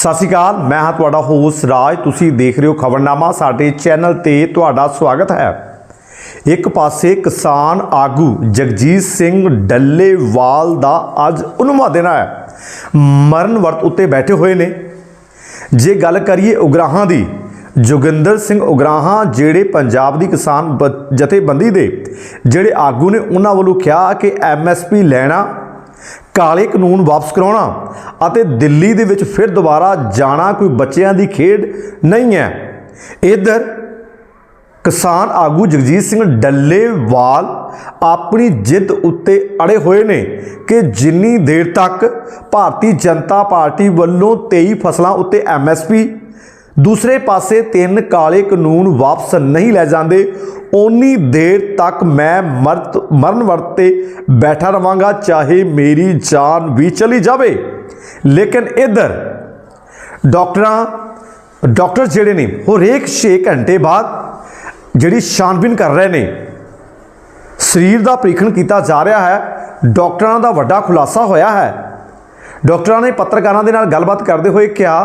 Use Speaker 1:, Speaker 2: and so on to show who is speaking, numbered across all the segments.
Speaker 1: ਸਤਿ ਸ਼੍ਰੀ ਅਕਾਲ, ਮੈਂ ਹਾਂ ਤੁਹਾਡਾ ਹੋਸਟ ਰਾਜ। ਤੁਸੀਂ ਦੇਖ ਰਹੇ ਹੋ ਖਬਰਨਾਮਾ, ਸਾਡੇ ਚੈਨਲ ਤੇ ਤੁਹਾਡਾ ਸਵਾਗਤ ਹੈ। ਇੱਕ ਪਾਸੇ ਕਿਸਾਨ ਆਗੂ ਜਗਜੀਤ ਸਿੰਘ ਡੱਲੇਵਾਲ ਦਾ ਅੱਜ ਉਨਮਾ ਦਿਨ ਹੈ। ਮਰਨ ਵਰਤ ਉੱਤੇ ਬੈਠੇ ਹੋਏ ਨੇ। ਜੇ ਗੱਲ ਕਰੀਏ ਉਗਰਾਹਾਂ ਦੀ, ਜੋਗਿੰਦਰ ਸਿੰਘ ਉਗਰਾਹਾਂ, ਜਿਹੜੇ ਪੰਜਾਬ ਦੀ ਕਿਸਾਨ ਬ- ਜਥੇਬੰਦੀ ਦੇ, ਜਿਹੜੇ ਆਗੂ ਨੇ ਉਹਨਾਂ ਵੱਲੋਂ ਕਿਹਾ ਕਿ ਐਮਐਸਪੀ ਲੈਣਾ ਕਾਲੇ ਕਾਨੂੰਨ ਵਾਪਸ ਕਰਾਉਣਾ ਅਤੇ ਦਿੱਲੀ ਦੇ ਵਿੱਚ ਫਿਰ ਦੁਬਾਰਾ ਜਾਣਾ ਕੋਈ ਬੱਚਿਆਂ ਦੀ ਖੇਡ ਨਹੀਂ ਹੈ। ਇਧਰ ਕਿਸਾਨ ਆਗੂ ਜਗਜੀਤ ਸਿੰਘ ਡੱਲੇਵਾਲ ਆਪਣੀ ਜਿੱਦ ਉੱਤੇ ਅੜੇ ਹੋਏ ਨੇ ਕਿ ਜਿੰਨੀ ਦੇਰ ਤੱਕ ਭਾਰਤੀ ਜਨਤਾ ਪਾਰਟੀ ਵੱਲੋਂ 23 ਫਸਲਾਂ ਉੱਤੇ ਐਮਐਸਪੀ ਦੂਸਰੇ ਪਾਸੇ ਤਿੰਨ ਕਾਲੇ ਕਾਨੂੰਨ ਵਾਪਸ ਨਹੀਂ ਲੈ ਜਾਂਦੇ। ਓਨੀ ਦੇਰ ਤੱਕ ਮੈਂ ਮਰਤ, ਮਰਨ ਵਰਤ ਤੇ ਬੈਠਾ ਰਵਾਂਗਾ, ਚਾਹੇ ਮੇਰੀ ਜਾਨ ਵੀ ਚਲੀ ਜਾਵੇ। ਲੇਕਿਨ ਇਧਰ ਡਾਕਟਰਾਂ, ਡਾਕਟਰ ਜਿਹੜੇ ਨੇ ਉਹ ਹਰੇਕ 6 ਘੰਟੇ ਬਾਅਦ ਜਿਹੜੀ ਛਾਨਬੀਨ ਕਰ ਰਹੇ ਨੇ, ਸਰੀਰ ਦਾ ਪ੍ਰੀਖਣ ਕੀਤਾ ਜਾ ਰਿਹਾ ਹੈ। ਡਾਕਟਰਾਂ ਦਾ ਵੱਡਾ ਖੁਲਾਸਾ ਹੋਇਆ ਹੈ। ਡਾਕਟਰਾਂ ਨੇ ਪੱਤਰਕਾਰਾਂ ਦੇ ਨਾਲ ਗੱਲਬਾਤ ਕਰਦੇ ਹੋਏ ਕਿਹਾ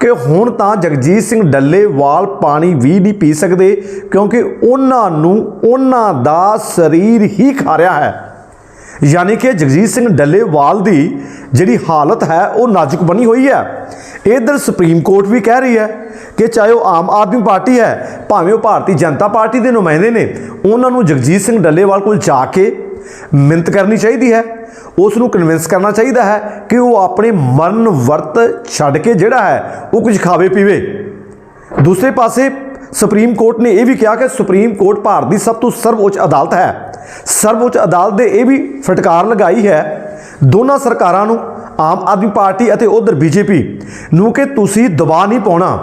Speaker 1: ਕਿ ਹੁਣ ਤਾਂ ਜਗਜੀਤ ਸਿੰਘ ਡੱਲੇਵਾਲ ਪਾਣੀ ਵੀ ਨਹੀਂ ਪੀ ਸਕਦੇ ਕਿਉਂਕਿ ਉਹਨਾਂ ਨੂੰ ਉਹਨਾਂ ਦਾ ਸਰੀਰ ਹੀ ਖਾ ਰਿਹਾ ਹੈ। ਯਾਨੀ ਕਿ ਜਗਜੀਤ ਸਿੰਘ ਡੱਲੇਵਾਲ ਦੀ ਜਿਹੜੀ ਹਾਲਤ ਹੈ, ਉਹ ਨਾਜ਼ੁਕ ਬਣੀ ਹੋਈ ਹੈ। ਇਧਰ ਸੁਪਰੀਮ ਕੋਰਟ ਵੀ ਕਹਿ ਰਹੀ ਹੈ ਕਿ ਚਾਹੇ ਉਹ ਆਮ ਆਦਮੀ ਪਾਰਟੀ ਹੈ, ਭਾਵੇਂ ਉਹ ਭਾਰਤੀ ਜਨਤਾ ਪਾਰਟੀ ਦੇ ਨੁਮਾਇੰਦੇ ਨੇ, ਉਹਨਾਂ ਨੂੰ ਜਗਜੀਤ ਸਿੰਘ ਡੱਲੇਵਾਲ ਕੋਲ ਜਾ ਕੇ ਮਿੰਤ ਕਰਨੀ ਚਾਹੀਦੀ ਹੈ। ਉਸ ਨੂੰ ਕਨਵਿੰਸ ਕਰਨਾ ਚਾਹੀਦਾ ਹੈ ਕਿ ਉਹ ਆਪਣੇ ਮਰਨ ਵਰਤ ਛੱਡ ਕੇ ਜਿਹੜਾ ਹੈ, ਉਹ ਕੁਝ ਖਾਵੇ ਪੀਵੇ। ਦੂਸਰੇ ਪਾਸੇ ਸੁਪਰੀਮ ਕੋਰਟ ਨੇ ਇਹ ਵੀ ਕਿਹਾ ਕਿ ਸੁਪਰੀਮ ਕੋਰਟ ਭਾਰਤ ਦੀ ਸਭ ਤੋਂ ਸਰਵਉੱਚ ਅਦਾਲਤ ਹੈ। ਸਰਵਉੱਚ ਅਦਾਲਤ ਦੇ ਇਹ ਵੀ ਫਟਕਾਰ ਲਗਾਈ ਹੈ, ਦੋਨਾਂ ਸਰਕਾਰਾਂ ਨੂੰ, ਆਮ ਆਦਮੀ ਪਾਰਟੀ ਅਤੇ ਉਧਰ ਬੀਜੇਪੀ ਨੂੰ ਕਿ ਤੁਸੀਂ ਦਬਾਅ ਨਹੀਂ ਪਾਉਣਾ।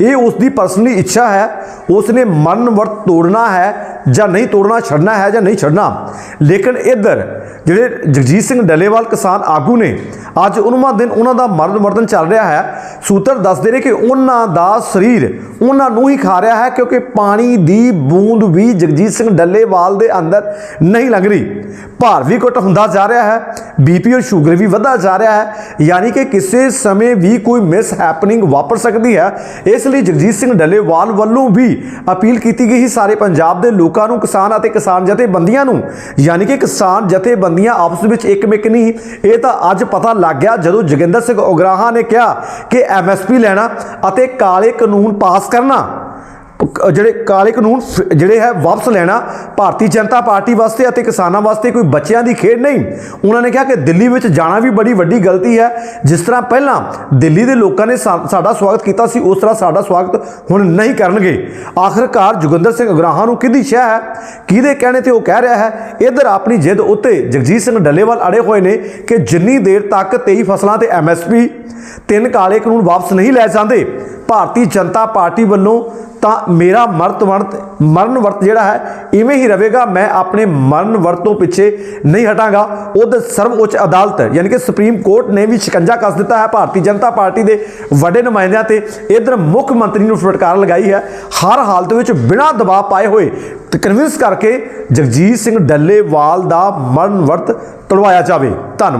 Speaker 1: ਇਹ ਉਸ ਦੀ ਪਰਸਨਲੀ ਇੱਛਾ ਹੈ ਉਸ ਨੇ ਮਰਨ ਵਰਤ ਤੋੜਨਾ ਹੈ ਜਾਂ ਨਹੀਂ ਤੋੜਨਾ, ਛੱਡਣਾ ਹੈ ਜਾਂ ਨਹੀਂ ਛੱਡਣਾ। ਲੇਕਿਨ ਇੱਧਰ ਜਿਹੜੇ ਜਗਜੀਤ ਸਿੰਘ ਡੱਲੇਵਾਲ ਕਿਸਾਨ ਆਗੂ ਨੇ, ਅੱਜ ਉਨ੍ਹਾਂ ਦਿਨ ਉਹਨਾਂ ਦਾ ਮਰਨ ਵਰਤਨ ਚੱਲ ਰਿਹਾ ਹੈ। ਸੂਤਰ ਦੱਸਦੇ ਨੇ ਕਿ ਉਹਨਾਂ ਦਾ ਸਰੀਰ ਉਹਨਾਂ ਨੂੰ ਹੀ ਖਾ ਰਿਹਾ ਹੈ ਕਿਉਂਕਿ ਪਾਣੀ ਦੀ ਬੂੰਦ ਵੀ ਜਗਜੀਤ ਸਿੰਘ ਡੱਲੇਵਾਲ ਦੇ ਅੰਦਰ ਨਹੀਂ ਲੱਗ ਰਹੀ। ਭਾਰ ਵੀ ਘਟ ਹੁੰਦਾ ਜਾ ਰਿਹਾ ਹੈ ਬੀਪੀ ਔਰ ਸ਼ੂਗਰ ਵੀ ਵਧਦਾ ਜਾ ਰਿਹਾ ਹੈ, ਯਾਨੀ ਕਿ ਕਿਸੇ ਸਮੇਂ ਵੀ ਕੋਈ ਮਿਸ ਹੈਪਨਿੰਗ ਵਾਪਰ ਸਕਦੀ ਹੈ। ਇਸ ਲਈ ਜਗਜੀਤ ਸਿੰਘ ਡੱਲੇਵਾਲ ਵੱਲੋਂ ਵੀ ਅਪੀਲ ਕੀਤੀ ਗਈ ਸੀ ਸਾਰੇ ਪੰਜਾਬ ਦੇ ਲੋਕਾਂ ਨੂੰ, ਕਿਸਾਨ ਅਤੇ ਕਿਸਾਨ ਜਥੇਬੰਦੀਆਂ ਨੂੰ। ਯਾਨੀ ਕਿ ਕਿਸਾਨ ਜਥੇਬੰਦੀਆਂ ਆਪਸ ਵਿੱਚ ਇੱਕਮਿਕ ਨਹੀਂ ਇਹ ਤਾਂ ਅੱਜ ਪਤਾ ਲੱਗ ਗਿਆ ਜਦੋਂ ਜੋਗਿੰਦਰ ਸਿੰਘ ਉਗਰਾਹਾਂ ਨੇ ਕਿਹਾ ਕਿ ਐਮਐਸਪੀ ਲੈਣਾ ਅਤੇ ਕਾਲੇ ਕਾਨੂੰਨ ਪਾਸ ਕਰਨਾ। ਜਿਹੜੇ ਕਾਲੇ ਕਾਨੂੰਨ ਜਿਹੜੇ ਹੈ ਵਾਪਸ ਲੈਣਾ ਭਾਰਤੀ ਜਨਤਾ ਪਾਰਟੀ ਵਾਸਤੇ ਅਤੇ ਕਿਸਾਨਾਂ ਵਾਸਤੇ ਕੋਈ ਬੱਚਿਆਂ ਦੀ ਖੇਡ ਨਹੀਂ। ਉਹਨਾਂ ਨੇ ਕਿਹਾ ਕਿ ਦਿੱਲੀ ਵਿੱਚ ਜਾਣਾ ਵੀ ਬੜੀ ਵੱਡੀ ਗਲਤੀ ਹੈ। ਜਿਸ ਤਰ੍ਹਾਂ ਪਹਿਲਾਂ ਦਿੱਲੀ ਦੇ ਲੋਕਾਂ ਨੇ ਸਾਡਾ ਸਵਾਗਤ ਕੀਤਾ ਸੀ, ਉਸ ਤਰ੍ਹਾਂ ਸਾਡਾ ਸਵਾਗਤ ਹੁਣ ਨਹੀਂ ਕਰਨਗੇ। ਆਖਰਕਾਰ ਜੋਗਿੰਦਰ ਸਿੰਘ ਅਗਰਾਹਾਂ ਨੂੰ ਕਿਹਦੀ ਸ਼ਹਿ ਹੈ? ਕਿਹਦੇ ਕਹਿਣੇ ਤੇ ਉਹ ਕਹਿ ਰਿਹਾ ਹੈ? ਇਧਰ ਆਪਣੀ ਜਿੱਦ ਉੱਤੇ ਜਗਜੀਤ ਸਿੰਘ ਡੱਲੇਵਾਲ ਅੜੇ ਹੋਏ ਨੇ ਕਿ ਜਿੰਨੀ ਦੇਰ ਤੱਕ 23 ਫਸਲਾਂ ਤੇ ਐਮਐਸਪੀ ਤਿੰਨ ਕਾਲੇ ਕਾਨੂੰਨ ਵਾਪਸ ਨਹੀਂ ਲੈ ਜਾਂਦੇ ਭਾਰਤੀ ਜਨਤਾ ਪਾਰਟੀ ਵੱਲੋਂ ਤਾਂ ਮੇਰਾ ਮਰਤ ਵਰਤ, ਮਰਨ ਵਰਤ ਜਿਹੜਾ ਹੈ, ਇਵੇਂ ਹੀ ਰਹੇਗਾ, ਮੈਂ ਆਪਣੇ ਮਰਨ ਵਰਤੋਂ ਪਿੱਛੇ ਨਹੀਂ ਹਟਾਂਗਾ। ਉਹਦੇ ਸਰਵਉੱਚ ਅਦਾਲਤ, ਯਾਨੀ ਕਿ ਸੁਪਰੀਮ ਕੋਰਟ ਨੇ ਵੀ ਸ਼ਿਕੰਜਾ ਕੱਸ ਦਿੱਤਾ ਹੈ ਭਾਰਤੀ ਜਨਤਾ ਪਾਰਟੀ ਦੇ ਵੱਡੇ ਨੁਮਾਇੰਦਿਆਂ ਤੇ। ਇਧਰ ਮੁੱਖ ਮੰਤਰੀ ਨੂੰ ਫਟਕਾਰ ਲਗਾਈ ਹੈ। ਹਰ ਹਾਲਤ ਵਿੱਚ ਬਿਨਾਂ ਦਬਾਅ ਪਾਏ ਹੋਏ, ਤੇ ਕਨਵਿੰਸ ਕਰਕੇ ਜਗਜੀਤ ਸਿੰਘ ਡੱਲੇਵਾਲ ਦਾ ਮਰਨ ਵਰਤ ਤੜਵਾਇਆ ਜਾਵੇ। ਧੰਨਵਾਦ।